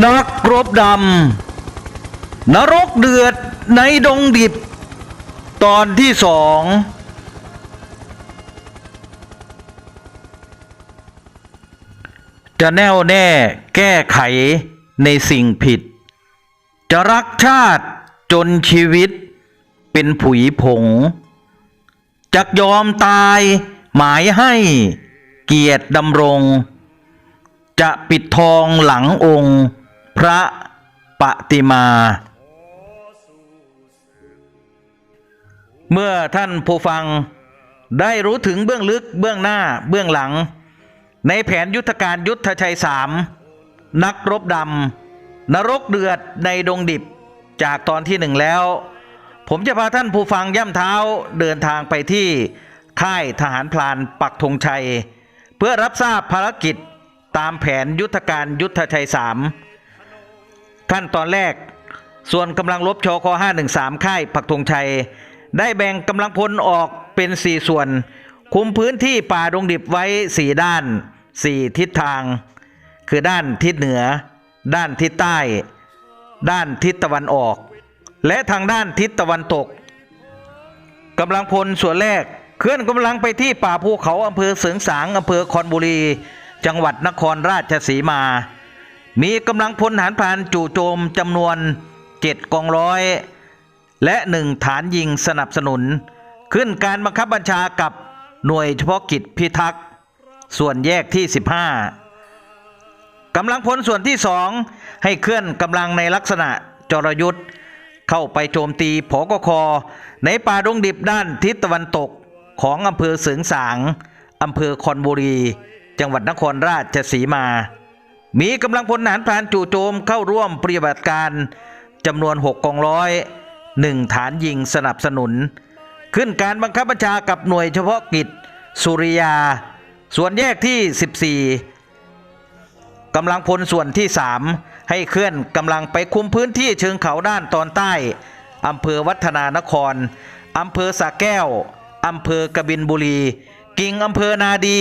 นักรบดำ นรกเดือดในดงดิบ ตอนที่สองจะแน่วแน่แก้ไขในสิ่งผิด จะรักชาติจนชีวิตเป็นผุยผง จักยอมตายหมายให้เกียรติดำรง จะปิดทองหลังองค์ พระปฏิมา เมื่อท่านผู้ฟังได้รู้ถึงเบื้องลึกเบื้องหน้าเบื้องหลัง ในแผนยุทธการยุทธชัยสามนักรบดำนรกเดือดในดงดิบจากตอนที่หนึ่งแล้ว ผมจะพาท่านผู้ฟังย่ำเท้าเดินทางไปที่ค่ายทหารพลานปักธงชัย เพื่อรับทราบภารกิจตามแผนยุทธการยุทธชัยสาม ขั้นตอนแรก ส่วนกำลังรบชค513 ค่ายปักธงชัย ได้แบ่งกำลังพลออกเป็น 4 ส่วน คุมพื้นที่ป่าดงดิบไว้ 4 ด้าน 4 ทิศทาง คือด้านทิศเหนือ ด้านทิศใต้ ด้านทิศตะวันออก และทางด้านทิศตะวันตกกำลังพลส่วนแรกเคลื่อนกำลังไปที่ป่าภูเขาอำเภอเสริงสางอำเภอคอนบุรี จังหวัดนครราชสีมา มีกำลังพลฐานพรานจู่โจมจำนวนเจ็ดกองร้อย และหนึ่งฐานยิงสนับสนุน ขึ้นการบังคับบัญชากับหน่วยเฉพาะกิจพิทักษ์ ส่วนแยกที่ 15กำลังพลส่วนที่สองให้เคลื่อนกำลังในลักษณะจรยุทธ์เข้าไปโจมตีผกคในป่าดงดิบด้านทิศตะวันตกของอำเภอเสริงสางอำเภอคอนบุรี จังหวัดนครราชสีมา มีกำลังพลทหารพรานจู่โจมเข้าร่วมปฏิบัติการจำนวน 6 กองร้อยหนึ่งฐานยิงสนับสนุน ขึ้นการบังคับบัญชากับหน่วยเฉพาะกิจ สุริยา ส่วนแยกที่ 14กำลังพลส่วนที่ 3 ให้เคลื่อนกำลังไปคุมพื้นที่เชิงเขาด้านตอนใต้อำเภอวัฒนานครอำเภอสาแก้วอำเภอกบินบุรี กิ่งอำเภอนาดี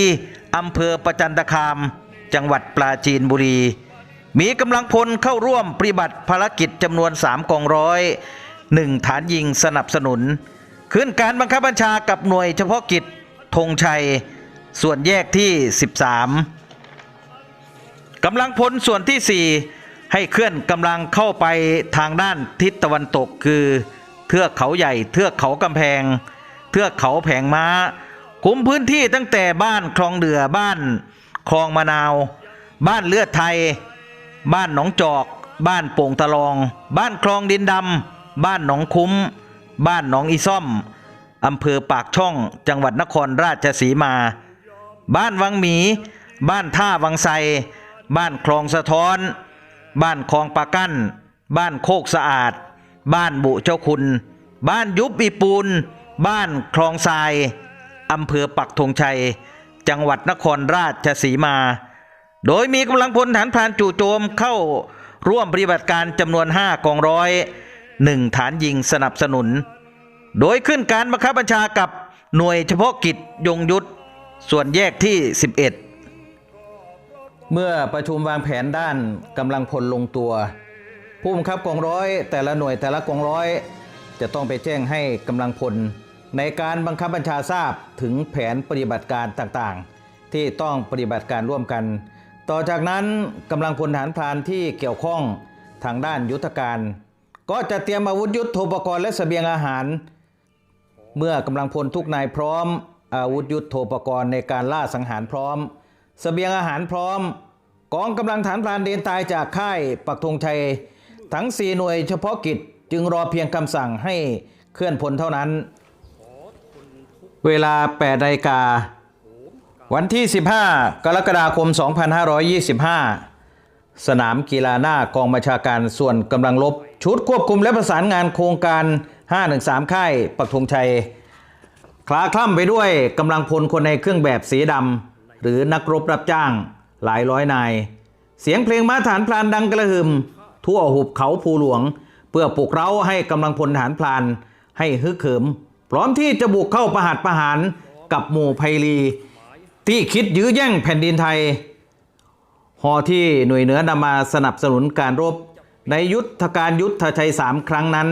อำเภอประจันตคาม จังหวัดปราจีนบุรี มีกำลังพลเข้าร่วมปฏิบัติภารกิจจำนวน 3 กองร้อยหนึ่งฐานยิงสนับสนุน ขึ้นการบังคับบัญชากับหน่วยเฉพาะกิจธงชัย ส่วนแยกที่ 13 กำลังพลส่วนที่ 4 ให้เคลื่อนกำลังเข้าไปทางด้านทิศตะวันตกคือเทือกเขาใหญ่ เทือกเขากำแพง เทือกเขาแผงม้า คุมพื้นที่ตั้งแต่บ้านคลองเดือบ้าน คลองมะนาว บ้านเลือดไทย บ้านหนองจอก บ้านโป่งตะลอง บ้านคลองดินดำ บ้านหนองคุ้ม บ้านหนองอีซ่อมอำเภอปากช่อง จังหวัดนครราชสีมา บ้านวังหมี บ้านท่าวังไซ บ้านคลองสะท้อน บ้านคลองปากั้น บ้านโคกสะอาด บ้านบุเจ้าคุณ บ้านยุบอีปูน บ้านคลองทรายอำเภอปักธงชัย จังหวัดนครราชสีมา โดยมีกำลังพลฐานพรานจู่โจมเข้าร่วมปฏิบัติการจำนวน 5 กองร้อยหนึ่งฐานยิงสนับสนุน โดยขึ้นการบังคับบัญชากับหน่วยเฉพาะกิจยงยุทธส่วนแยกที่ 11 เมื่อประชุมวางแผนด้านกำลังพลลงตัว ผู้บังคับกองร้อย แต่ละหน่วยแต่ละกองร้อย จะต้องไปแจ้งให้กำลังพล ในการบังคับบัญชาทราบถึงแผนปฏิบัติการต่างๆ ที่ต้องปฏิบัติการร่วมกัน ต่อจากนั้นกำลังพลฐานพรานที่เกี่ยวข้องทางด้านยุทธการ ก็จะเตรียมอาวุธยุทโธปกรณ์และเสบียงอาหาร เมื่อกำลังพลทุกนายพร้อม อาวุธยุทโธปกรณ์ในการล่าสังหารพร้อมเสบียงอาหารพร้อมกองกำลังฐานพรานเดินตายจากค่ายปักธงชัยทั้ง 4 หน่วยเฉพาะกิจจึงรอเพียงคำสั่งให้เคลื่อนพลเท่านั้น เวลา8นาฬิกา วันที่ 15 กรกฎาคม 2525 สนามกีฬาหน้ากองบัญชาการส่วนกำลังลบ ชุดควบคุมและประสานงานโครงการ 513 ค่ายปักธงชัย คลาคล่ำไปด้วยกำลังพลคนในเครื่องแบบสีดำหรือนักรบรับจ้างหลายร้อยนาย เสียงเพลงมาฐานพลานดังกระหึ่มทั่วหุบเขาภูหลวง เพื่อปลุกเร้าให้กำลังพลฐานพลานให้ฮึกเหิม พร้อมที่จะบุกเข้าประหัตประหารกับหมู่ไพลี ที่คิดยื้อแย่งแผ่นดินไทยฮอที่หน่วยเหนือนำมาสนับสนุนการรบ ในยุทธการยุทธชัยสามครั้งนั้น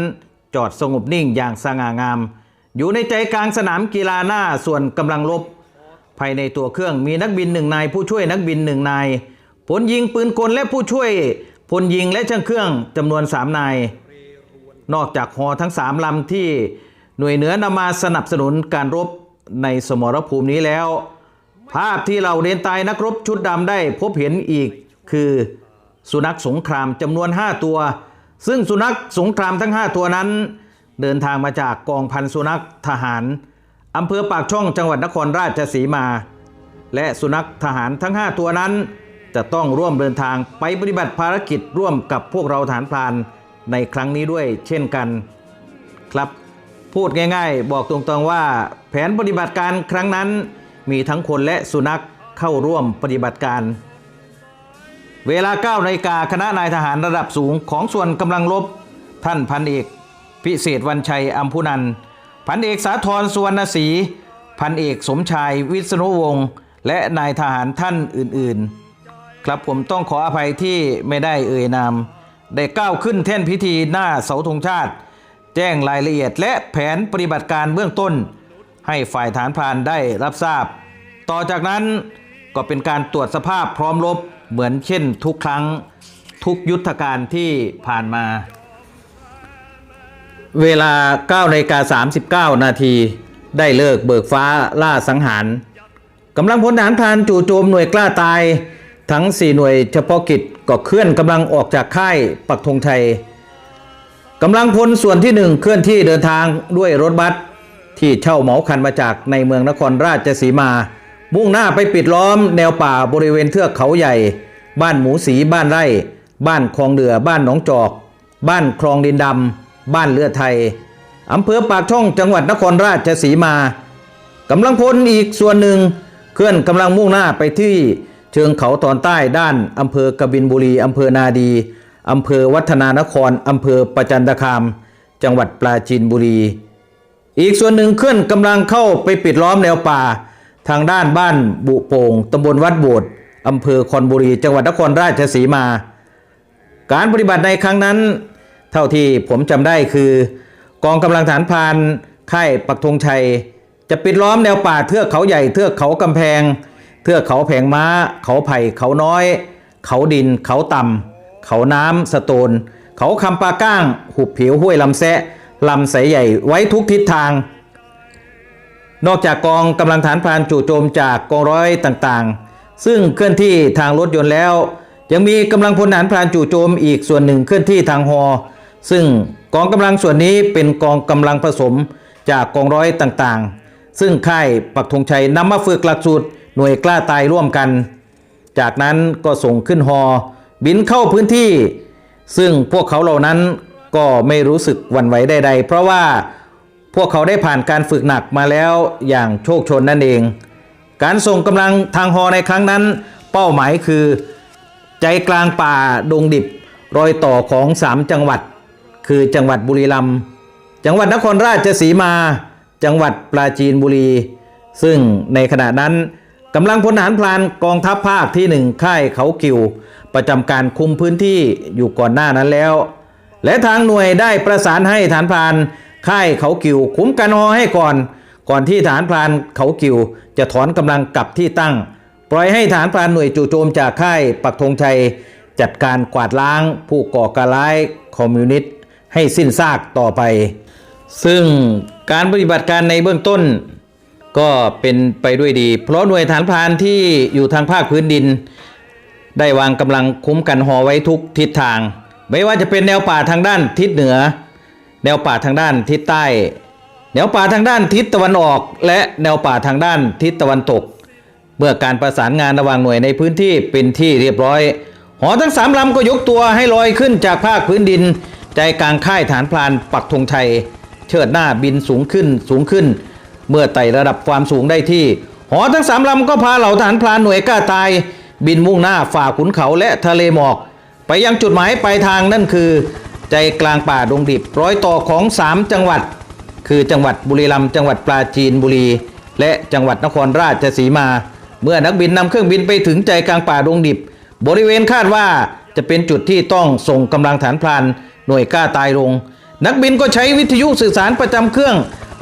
จอดสงบนิ่งอย่างสง่างาม อยู่ในใจกลางสนามกีฬาหน้าส่วนกำลังรบ ภายในตัวเครื่องมีนักบินหนึ่งนายผู้ช่วยนักบินหนึ่งนายผลยิงปืนกลและผู้ช่วยพลยิงและช่างเครื่องจำนวนสามนาย นอกจากฮอทั้งสามลำที่ หน่วยเหนือนำมาสนับสนุนการรบในสมรภูมินี้แล้ว ภาพที่เราเรียนตายนักรบชุดดำได้พบเห็นอีกคือสุนัขสงครามจำนวน 5 ตัว ซึ่งสุนัขสงครามทั้ง 5 ตัวนั้น เดินทางมาจากกองพันสุนัขทหารอำเภอปากช่องจังหวัดนครราชสีมา และสุนัขทหารทั้ง 5 ตัวนั้น จะต้องร่วมเดินทางไปปฏิบัติภารกิจร่วมกับพวกเราฐานพรานในครั้งนี้ด้วยเช่นกัน ครับ พูดง่ายๆ บอกตรงๆว่า แผนปฏิบัติการครั้งนั้น มีทั้งคนและสุนัขเข้าร่วมปฏิบัติการ เวลา9นาฬิกาคณะนายทหารระดับสูงของส่วนกำลังรบท่านพันเอก พิเศษวันชัยอัมพุนันพันเอกสาธรสุวรรณศรีพันเอกสมชายวิษณุวงศ์และนายทหารท่านอื่นๆ ครับผมต้องขออภัยที่ไม่ได้เอ่ยนาม ได้ก้าวขึ้นแท่นพิธีหน้าเสาธงชาติ แจ้งรายละเอียดและแผนปฏิบัติการเบื้องต้น ให้ฝ่ายฐานพรานได้รับทราบ ต่อจากนั้นก็เป็นการตรวจสภาพพร้อมรบเหมือนเช่นทุกครั้งทุกยุทธการที่ผ่านมา เวลา9นาฬิกา39 นาทีได้เลิกเบิกฟ้าล่าสังหารกำลังพลทหารพรานจู่โจมหน่วยกล้าตาย ทั้ง 4 หน่วยเฉพาะกิจก็เคลื่อนกำลังออกจากค่ายปักธงชัย กำลังพลส่วนที่หนึ่งเคลื่อนที่เดินทางด้วยรถบัสที่เช่าเหมาคันมาจากในเมืองนครราชสีมา มุ่งหน้าไปปิดล้อมแนวป่าบริเวณเทือกเขาใหญ่ บ้านหมูสีบ้านไร่ บ้านคลองเดือบ้านหนองจอก บ้านคลองดินดำบ้านเลือดไทยอำเภอปากช่องจังหวัดนครราชสีมากำลังพลอีกส่วนหนึ่ง เคลื่อนกำลังมุ่งหน้าไปที่เชิงเขาตอนใต้ด้านอำเภอกบินบุรีอำเภอนาดี อำเภอวัฒนานครอำเภอประจันตคาม จังหวัดปราจีนบุรี อีกส่วนหนึ่งเคลื่อนกำลังเข้าไปปิดล้อมแนวป่า ทางด้านบ้านบุโป่งตำบลวัดโบดอำเภอคอนบุรี จังหวัดนครราชสีมา การปฏิบัติในครั้งนั้น เท่าที่ผมจำได้คือ กองกำลังฐานพานค่ายปักธงชัย จะปิดล้อมแนวป่าเทือกเขาใหญ่เทือกเขากำแพง เทือกเขาแผงม้า เขาไผ่เขาน้อย เขาดินเขาต่ำ เขาน้ำสโตน เขาคำปาก้าง หุบผิวห้วยลำแซะลำใสใหญ่ไว้ทุกทิศทาง นอกจากกองกำลังฐานพรานจู่โจมจากกองร้อยต่างๆ ซึ่งเคลื่อนที่ทางรถยนต์แล้ว ยังมีกำลังพลฐานพรานจู่โจมอีกส่วนหนึ่งเคลื่อนที่ทางฮอซึ่งกองกำลังส่วนนี้เป็นกองกำลังผสมจากกองร้อยต่างๆ ซึ่งค่ายปักธงชัยนำมาฝึกหลักสูตรหน่วยกล้าตายร่วมกัน จากนั้นก็ส่งขึ้นฮอ บินเข้าพื้นที่ ซึ่งพวกเขาเหล่านั้นก็ไม่รู้สึกหวั่นไหวใด ๆ เพราะว่าพวกเขาได้ผ่านการฝึกหนักมาแล้วอย่างโชคชนนั่นเอง การส่งกำลังทางฮอในครั้งนั้น เป้าหมายคือ ใจกลางป่าดงดิบรอยต่อของสามจังหวัด คือจังหวัดบุรีรัมย์จังหวัดนครราชสีมา จังหวัดปราจีนบุรี ซึ่งในขณะนั้น กำลังพลทหารพลานกองทัพภาคที่หนึ่งค่ายเขากิว ประจำการคุมพื้นที่อยู่ก่อนหน้านั้นแล้ว และทางหน่วยได้ประสานให้ฐานพราน ค่ายเขากิว คุ้มกันฮอให้ก่อน ก่อนที่ฐานพรานเขากิว จะถอนกำลังกลับที่ตั้ง ปล่อยให้ฐานพรานหน่วยจู่โจมจากค่ายปักธงชัย จัดการกวาดล้างผู้ก่อการร้ายคอมมิวนิสต์ให้สิ้นซากต่อไป ซึ่งการปฏิบัติการในเบื้องต้น ก็เป็นไปด้วยดี เพราะหน่วยฐานพรานที่อยู่ทางภาคพื้นดิน ได้วางกำลังคุ้มกันหอไว้ทุกทิศทาง ไม่ว่าจะเป็นแนวป่าทางด้านทิศเหนือ แนวป่าทางด้านทิศใต้ แนวป่าทางด้านทิศตะวันออก และแนวป่าทางด้านทิศตะวันตก เมื่อการประสานงานระหว่างหน่วยในพื้นที่เป็นที่เรียบร้อย หอทั้งสามลำก็ยกตัวให้ลอยขึ้นจากภาคพื้นดิน ใจกลางค่ายฐานพลานปักธงชัยเชิดหน้าบินสูงขึ้นสูงขึ้น เมื่อไต่ระดับความสูงได้ที่ หอทั้งสามลำก็พาเหล่าทหารพลานหน่วยกล้าตาย บินมุ่งหน้าฝ่าขุนเขาและทะเลหมอก ไปยังจุดหมายปลายทางนั่นคือ ใจกลางป่าดงดิบร้อยต่อของ 3 จังหวัด คือจังหวัดบุรีรัมย์จังหวัดปราจีนบุรี และจังหวัดนครราชสีมา เมื่อนักบินนำเครื่องบินไปถึงใจกลางป่าดงดิบ บริเวณคาดว่าจะเป็นจุดที่ต้องส่งกำลังฐานพรานหน่วยกล้าตายลง นักบินก็ใช้วิทยุสื่อสารประจำเครื่อง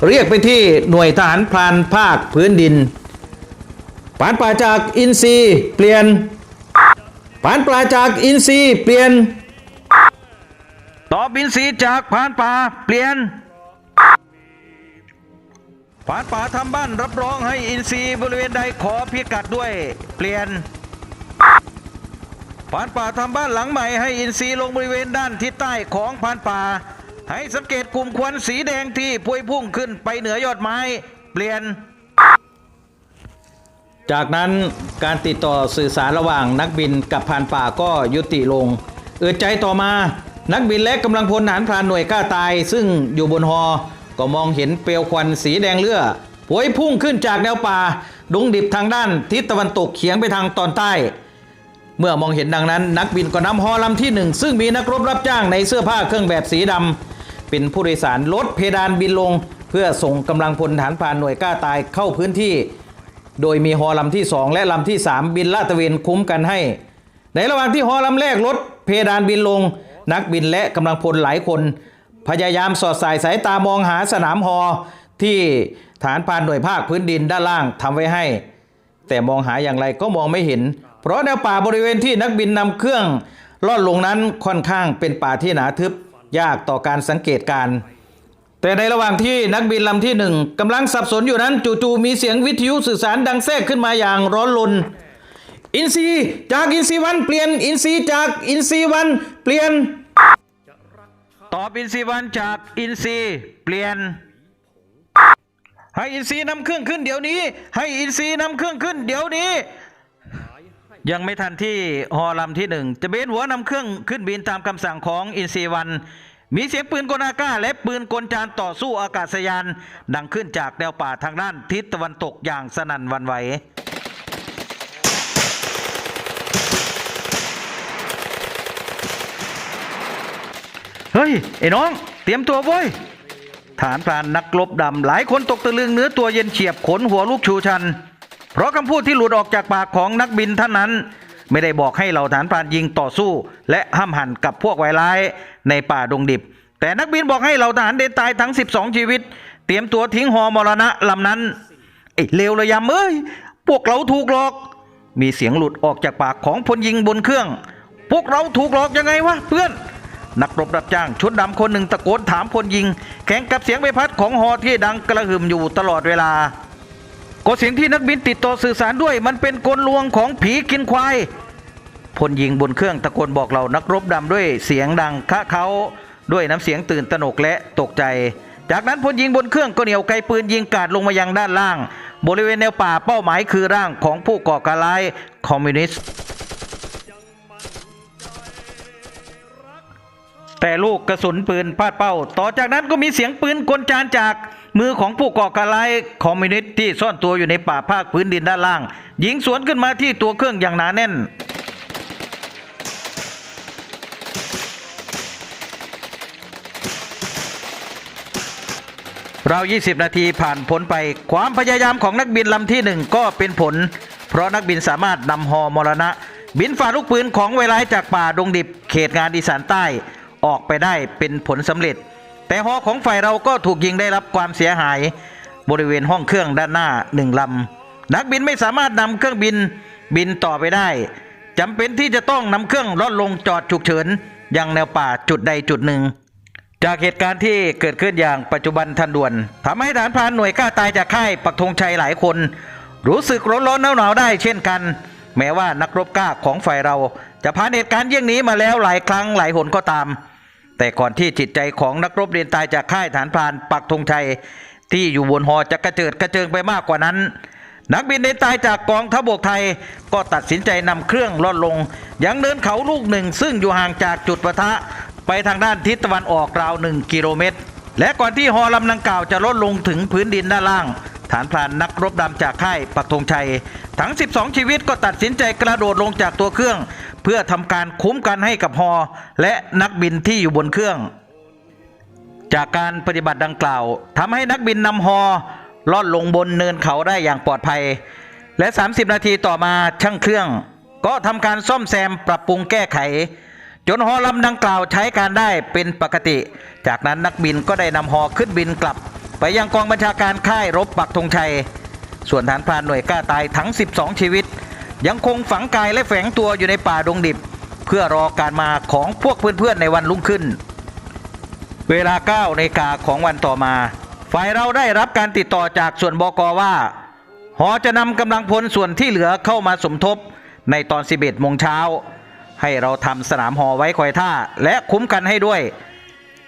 เรียกไปที่หน่วยทหารพรานภาคพื้นดินปานป่าจากอินซีเปลี่ยนปานป่าจากอินซีเปลี่ยน ตอบอินซีจากพานป่าเปลี่ยนพานป่าทำบ้านรับรองให้อินซีบริเวณใดขอพิกัดด้วย เปลี่ยนพานป่าทำบ้านหลังใหม่ให้อินทรีลงบริเวณด้านทิศใต้ของพานป่า ให้สังเกตกลุ่มควันสีแดงที่พวยพุ่งขึ้นไปเหนือยอดไม้ เปลี่ยน จากนั้นการติดต่อสื่อสารระหว่างนักบินกับพรานป่าก็ยุติลงเอืดใจต่อมา นักบินและกกำลังพลทหารพรานหน่วยกล้าตาย ซึ่งอยู่บนฮอ ก็มองเห็นเปลวควันสีแดงเลือดพวยพุ่งขึ้นจากแนวป่าดงดิบทางด้านทิศตะวันตกเฉียงไปทางตอนใต้ เมื่อมองเห็นดังนั้น นักบินก็นำฮอลำที่หนึ่งซึ่งมีนักรบรับจ้างในเสื้อผ้าเครื่องแบบสีดำ เป็นผู้โดยสารลดเพดานบินลง เพื่อส่งกำลังพลฐานพรานหน่วยกล้าตายเข้าพื้นที่ โดยมีฮอลำที่ 2 และลำที่ 3 บินลาดตระเวนคุ้มกันให้ ในระหว่างที่ฮอลำแรกลดเพดานบินลง นักบินและกำลังพลหลายคน พยายามสอดสายสายตามองหาสนามฮอที่ฐานพรานหน่วยภาคพื้นดินด้านล่างทำไว้ให้ แต่มองหาอย่างไรก็มองไม่เห็น เพราะแนวป่าบริเวณที่นักบินนำเครื่องลอดลงนั้นค่อนข้างเป็นป่าที่หนาทึบ ยากต่อการสังเกตการ แต่ในระหว่างที่นักบินลำที่หนึ่งกำลังสับสนอยู่นั้น จู่ๆมีเสียงวิทยุสื่อสารดังแทรกขึ้นมาอย่างร้อนรนอินซีจากอินซีวันเปลี่ยนอินซีจากอินซีวันเปลี่ยน ตอบอินซีวันจากอินซีเปลี่ยน ให้อินซีนำเครื่องขึ้นเดี๋ยวนี้ ให้อินซีนำเครื่องขึ้นเดี๋ยวนี้ ยังไม่ทันที่ฮอลำที่หนึ่งจะเบนหัวนำเครื่องขึ้นบินตามคำสั่งของอินซีวันมีเสียงปืนกลอากาศและปืนกลจานต่อสู้อากาศยาน ดังขึ้นจากแนวป่าทางด้านทิศตะวันตกอย่างสนั่นวันไหว เฮ้ย ไอ้น้อง เตรียมตัวเว้ย ฐานพรานนักรบดำหลายคนตกตะลึงเนื้อตัวเย็นเฉียบขนหัวลูกชูชัน เพราะคำพูดที่หลุดออกจากปากของนักบินท่านนั้น ไม่ได้บอกให้เหล่าฐานพรานยิงต่อสู้ และห้ามหันกับพวกไวร้ายในป่าดงดิบ แต่นักบินบอกให้เหล่าทหารเดนตายทั้ง 12 ชีวิต เตรียมตัวทิ้งหอมรณะลำนั้นไอ้เลวระยำเอ้ยพวกเราถูกหลอก มีเสียงหลุดออกจากปากของพลยิงบนเครื่อง พวกเราถูกหลอกยังไงวะเพื่อนนักรบรับจ้างชุดดำคนหนึ่งตะโกนถามคนยิง แข่งกับเสียงใบพัดของฮอที่ดังกระหึ่มอยู่ตลอดเวลา ก็เสียงที่นักบินติดต่อสื่อสารด้วย มันเป็นกลลวงของผีกินควายพลยิงบนเครื่องตะโกนบอกเรานักรบดำด้วยเสียงดังคะเขาด้วยน้ำเสียงตื่นตระหนกและตกใจ จากนั้นพลยิงบนเครื่องก็เหนียวไกลปืนยิงกาดลงมายังด้านล่าง บริเวณแนวป่าเป้าหมายคือร่างของผู้ก่อการร้ายคอมมิวนิสต์แต่ลูกกระสุนปืนพลาดเป้า ต่อจากนั้นก็มีเสียงปืนกลจานจาก มือของผู้ก่อการร้ายคอมมิวนิสต์ที่ซ่อนตัวอยู่ในป่าภาคพื้นดินด้านล่าง ยิงสวนขึ้นมาที่ตัวเครื่องอย่างหนาแน่นเรา20 นาทีผ่านพ้นไป ความพยายามของนักบินลำที่หนึ่งก็เป็นผล เพราะนักบินสามารถนำฮอมรณะ บินฝ่าลูกปืนของเวลาจากป่าดงดิบเขตงานอีสานใต้ ออกไปได้เป็นผลสำเร็จ แต่ฮอของฝ่ายเราก็ถูกยิงได้รับความเสียหาย บริเวณห้องเครื่องด้านหน้าหนึ่งลำนักบินไม่สามารถนำเครื่องบินบินต่อไปได้จำเป็นที่จะต้องนำเครื่องลดลงจอดฉุกเฉินยังแนวป่าจุดใดจุดหนึ่ง จากเหตุการณ์ที่เกิดขึ้นอย่างปัจจุบันทันด่วนทำให้ฐานพรานหน่วยกล้าตายจากค่ายปักธงชัยหลายคน รู้สึกร้อนร้อนหนาวหนาวๆได้เช่นกัน แม้ว่านักรบกล้าของฝ่ายเรา จะผ่านเหตุการณ์เยี่ยงนี้มาแล้วหลายครั้งหลายหนก็ตาม แต่ก่อนที่จิตใจของนักรบเรียนตายจากค่ายฐานพรานปักธงชัย ที่อยู่บนหอจะกระเจิดกระเจิงไปมากกว่านั้น นักบินเดินตายจากกองทัพบกไทย ก็ตัดสินใจนำเครื่องลดลง ยังเดินเขาลูกหนึ่ง ซึ่งอยู่ห่างจากจุดปะทะ ไปทางด้านทิศตะวันออกราวหนึ่งกิโลเมตร และก่อนที่ฮอลำดังกล่าวจะลดลงถึงพื้นดินด้านล่างฐานพรานนักรบดำจากค่ายปักธงชัย ทั้ง 12 ชีวิตก็ตัดสินใจกระโดดลงจากตัวเครื่อง พื่อทำการคุ้มกันให้กับฮอและนักบินที่อยู่บนเครื่อง จากการปฏิบัติดังกล่าวทำให้นักบินนำฮอลอดลงบนเนินเขาได้อย่างปลอดภัย และ 30 นาทีต่อมาช่างเครื่อง ก็ทำการซ่อมแซมปรับปรุงแก้ไข จนฮอลำดังกล่าวใช้การได้เป็นปกติ จากนั้นนักบินก็ได้นำฮอขึ้นบินกลับ ไปยังกองบัญชาการค่ายรบปักธงชัย ส่วนฐานพรานหน่วยกล้าตายทั้ง 12 ชีวิต ยังคงฝังกายและแฝงตัวอยู่ในป่าดงดิบ เพื่อรอการมาของพวกเพื่อนๆในวันรุ่งขึ้น เวลา9นาฬิกาของวันต่อมา ฝ่ายเราได้รับการติดต่อจากส่วนบกว่า หอจะนำกำลังพลส่วนที่เหลือเข้ามาสมทบในตอน 11โมงเช้า ให้เราทำสนามหอไว้คอยท่าและคุ้มกันให้ด้วย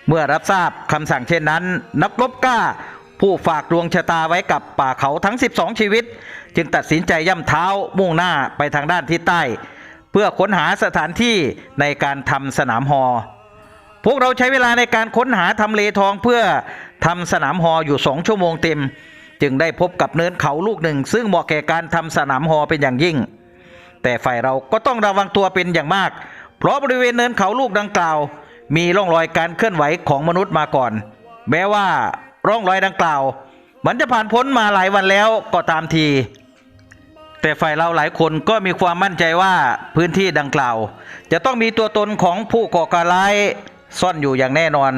เมื่อรับทราบคำสั่งเช่นนั้น นักรบกล้าผู้ฝากดวงชะตาไว้กับป่าเขาทั้ง 12 ชีวิต จึงตัดสินใจย่ำเท้ามุ่งหน้าไปทางด้านทิศใต้ เพื่อค้นหาสถานที่ในการทำสนามหอพวกเราใช้เวลาในการค้นหาทำเลทองเพื่อทำสนามหออยู่สองชั่วโมงเต็ม จึงได้พบกับเนินเขาลูกหนึ่ง ซึ่งเหมาะแก่การทำสนามหอเป็นอย่างยิ่ง แต่ฝ่ายเราก็ต้องระวังตัวเป็นอย่างมาก เพราะบริเวณเนินเขาลูกดังกล่าว มีร่องรอยการเคลื่อนไหวของมนุษย์มาก่อน แม้ว่าร่องรอยดังกล่าว มันจะผ่านพ้นมาหลายวันแล้วก็ตามที แต่ฝ่ายเราหลายคนก็มีความมั่นใจว่าพื้นที่ดังกล่าว จะต้องมีตัวตนของผู้ก่อการร้ายซ่อนอยู่อย่างแน่นอน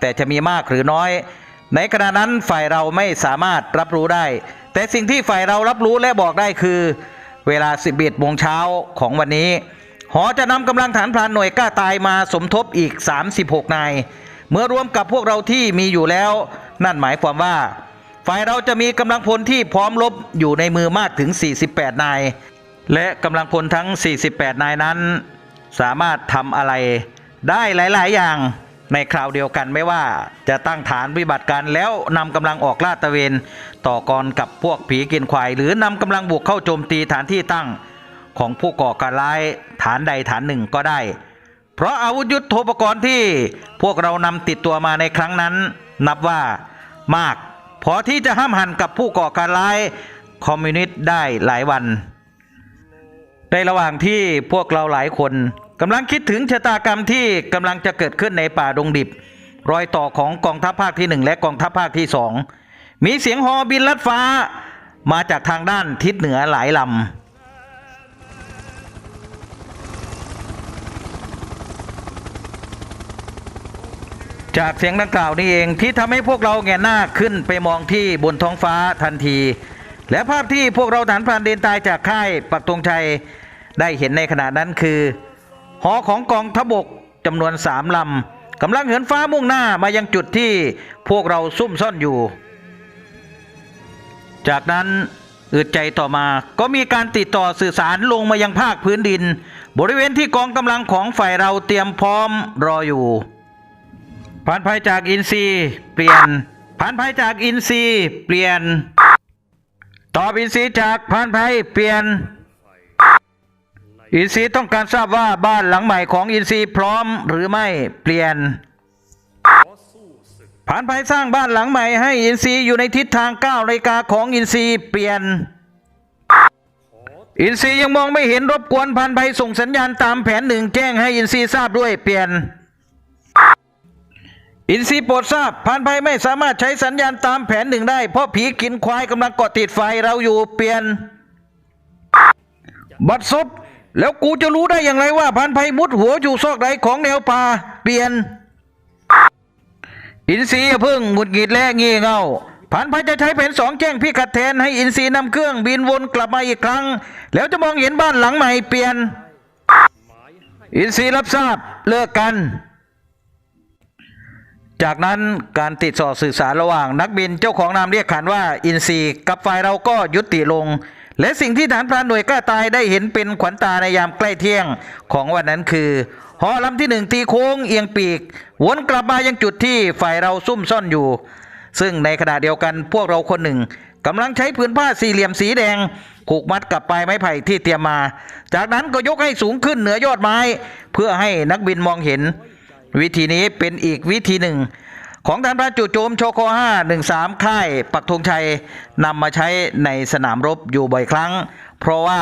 แต่จะมีมากหรือน้อย ในขณะนั้นฝ่ายเราไม่สามารถรับรู้ได้ แต่สิ่งที่ฝ่ายเรารับรู้และบอกได้คือ เวลา 11โมงเช้าของวันนี้ หอจะนำกำลังฐานพรานหน่วยกล้าตายมาสมทบอีก 36 นาย เมื่อรวมกับพวกเราที่มีอยู่แล้ว นั่นหมายความว่า ฝ่ายเราจะมีกำลังพลที่พร้อมรบอยู่ในมือมากถึง 48 นาย และกำลังพลทั้ง 48 นายนั้น สามารถทำอะไรได้หลาย ๆ อย่างในคราวเดียวกันไม่ว่าจะตั้งฐานปฏิบัติการแล้วนำกำลังออกลาดตระเวน ต่อกรกับพวกผีกินควาย หรือนำกำลังบุกเข้าโจมตีฐานที่ตั้งของผู้ก่อการร้ายฐานใดฐานหนึ่งก็ได้ เพราะอาวุธยุทโธปกรณ์ที่พวกเรานำติดตัวมาในครั้งนั้น นับว่ามาก พอที่จะห้ามหันกับผู้ก่อการร้ายคอมมิวนิสต์ได้หลายวัน ในระหว่างที่พวกเราหลายคนกำลังคิดถึงชะตากรรมที่กำลังจะเกิดขึ้นในป่าดงดิบ รอยต่อของกองทัพภาคที่หนึ่งและกองทัพภาคที่สองมีเสียงฮอบินลัดฟ้า มาจากทางด้านทิศเหนือหลายลำ จากเสียงดังกล่าวนี้เองที่ทำให้พวกเราแงหน้าขึ้นไปมองที่บนท้องฟ้าทันที และภาพที่พวกเราฐานพรานเดินตายจากค่ายปักตงชัยได้เห็นในขณะนั้นคือ หอของกองทบกจำนวนสามลำกำลังเหินฟ้ามุ่งหน้ามายังจุดที่พวกเราซุ่มซ่อนอยู่ จากนั้นอึดใจต่อมาก็มีการติดต่อสื่อสารลงมายังภาคพื้นดิน บริเวณที่กองกำลังของฝ่ายเราเตรียมพร้อมรออยู่ ผ่านภัยจากอินซีเปลี่ยนผ่านภัยจากอินซีเปลี่ยน ตอบอินซีจากผ่านภัยเปลี่ยน อินซีต้องการทราบว่าบ้านหลังใหม่ของอินซีพร้อมหรือไม่เปลี่ยนผ่านภัยสร้างบ้านหลังใหม่ให้อินซีอยู่ในทิศทางก้าวนาฬิกาของอินซีเปลี่ยน อินซียังมองไม่เห็นรบกวนผ่านภัยส่งสัญญาณตามแผนหนึ่งแจ้งให้อินซีทราบด้วยเปลี่ยน อินซีย์โปรดทราบผ่านภัยไม่สามารถใช้สัญญาณตามแผนหนึ่งได้ เพราะผีกินควายกำลังเกาะติดไฟเราอยู่เปลี่ยน บัดซบแล้วกูจะรู้ได้อย่างไรว่าพันภัยมุดหัวอยู่ซอกใดของแนวป่าเปลี่ยน อินทรีย์เพิ่งหงุดหงิดและงี่เง่าพันภัยจะใช้แผนสองแจ้งพิกัดแทนให้อินทรีย์นำเครื่องบินวนกลับมาอีกครั้ง แล้วจะมองเห็นบ้านหลังใหม่เปลี่ยน อินทรีย์รับทราบเลิกกัน จากนั้นการติดต่อสื่อสารระหว่างนักบินเจ้าของนามเรียกขานว่าอินซีกับฝ่ายเราก็ยุติลง และสิ่งที่ฐานพรานหน่วยกล้าตายได้เห็นเป็นขวัญตาในยามใกล้เที่ยงของวันนั้นคือหอลำที่หนึ่งตีโค้งเอียงปีก วนกลับมายังจุดที่ฝ่ายเราซุ่มซ่อนอยู่ ซึ่งในขณะเดียวกันพวกเราคนหนึ่งกำลังใช้ผืนผ้าสี่เหลี่ยมสีแดงผูกมัดกับปลายไม้ไผ่ที่เตรียมมา จากนั้นก็ยกให้สูงขึ้นเหนือยอดไม้ เพื่อให้นักบินมองเห็น วิธีนี้เป็นอีกวิธีหนึ่ง ของฐานพรานจู่โจมโชโค513ค่ายปักธงชัยนำมาใช้ในสนามรบอยู่บ่อยครั้ง เพราะว่า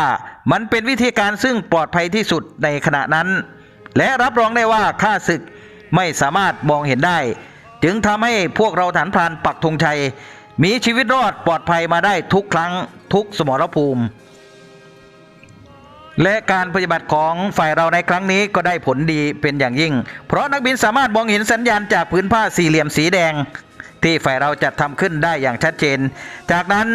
มันเป็นวิธีการซึ่งปลอดภัยที่สุดในขณะนั้น และรับรองได้ว่าข้าศึกไม่สามารถมองเห็นได้ จึงทำให้พวกเราฐานพรานปักธงชัย มีชีวิตรอดปลอดภัยมาได้ทุกครั้งทุกสมรภูมิ และการปฏิบัติของฝ่ายเราในครั้งนี้ก็ได้ผลดีเป็นอย่างยิ่ง เพราะนักบินสามารถมองเห็นสัญญาณจากพื้นผ้าสี่เหลี่ยมสีแดง ที่ฝ่ายเราจัดทำขึ้นได้อย่างชัดเจน จากนั้น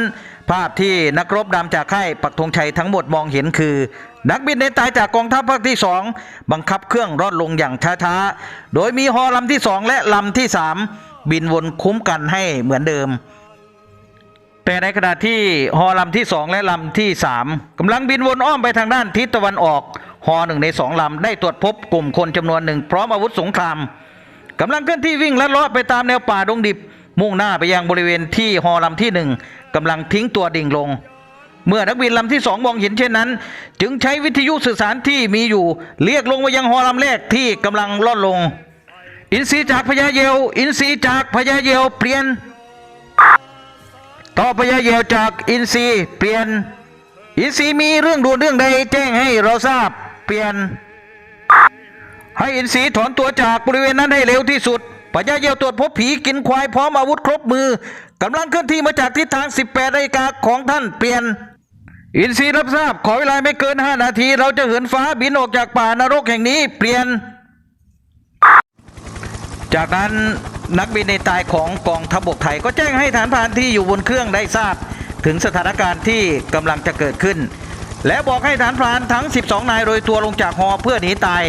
ภาพที่นักรบดำจากค่ายปักธงชัยทั้งหมดมองเห็นคือ นักบินในตายจากกองทัพภาคที่สองบังคับเครื่องร่อนลงอย่างช้าๆ โดยมีฮอลำที่สองและลำที่สามบินวนคุ้มกันให้เหมือนเดิม แต่ในขณะที่ฮอลำที่สองและลำที่สามกำลังบินวนอ้อมไปทางด้านทิศตะวันออกฮอหนึ่งในสองลำได้ตรวจพบกลุ่มคนจำนวนหนึ่งพร้อมอาวุธสงครามกำลังเคลื่อนที่วิ่งลัดเลาะไปตามแนวป่าดงดิบ มุ่งหน้าไปยังบริเวณที่ฮอลำที่หนึ่งกำลังทิ้งตัวดิ่งลง เมื่อนักบินลำที่สองมองเห็นเช่นนั้น จึงใช้วิทยุสื่อสารที่มีอยู่ เรียกลงมายังฮอลำแรกที่กำลังล่อนลง อินทรีจากพญาเยลอินทรีจากพญาเยลเปลี่ยน ต่อพญาเยลจากอินทรีเปลี่ยน อินทรีมีเรื่องด่วนเรื่องใดแจ้งให้เราทราบเปลี่ยน ให้อินทรีถอนตัวจากบริเวณนั้นให้เร็วที่สุดพญาเยลตรวจพบผีกินควายพร้อมอาวุธครบมือกำลังเคลื่อนที่มาจากทิศทาง 18นาฬิกาของท่านเปลี่ยน อินทรีรับทราบขอเวลาไม่เกิน 5 นาที เราจะเหินฟ้าบินออกจากป่านรกแห่งนี้เปลี่ยน จากนั้น นักบินในตายของกองทัพบกไทย ก็แจ้งให้ฐานพานที่อยู่บนเครื่องได้ทราบ ถึงสถานการณ์ที่กำลังจะเกิดขึ้น และบอกให้ฐานพรานทั้ง 12 นายโรยตัวลงจากฮอเพื่อหนีตาย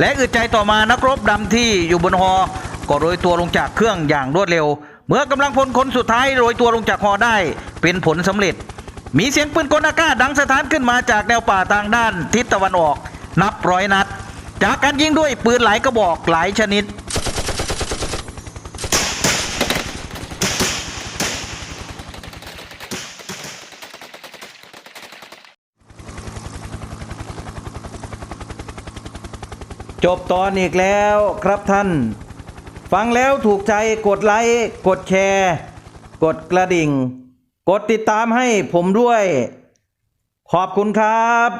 และอึดใจต่อมานักรบดำที่อยู่บนฮอก็โรยตัวลงจากเครื่องอย่างรวดเร็ว เมื่อกำลังพลคนสุดท้ายโรยตัวลงจากฮอได้เป็นผลสำเร็จ มีเสียงปืนกลอากาศดังสถานขึ้นมาจากแนวป่าทางด้านทิศตะวันออก นับร้อยนัด จากการยิงด้วยปืนหลายกระบอกหลายชนิด จบตอนอีกแล้วครับท่าน ฟังแล้วถูกใจกดไลค์กดแชร์ กดกระดิ่ง กดติดตามให้ผมด้วย ขอบคุณครับ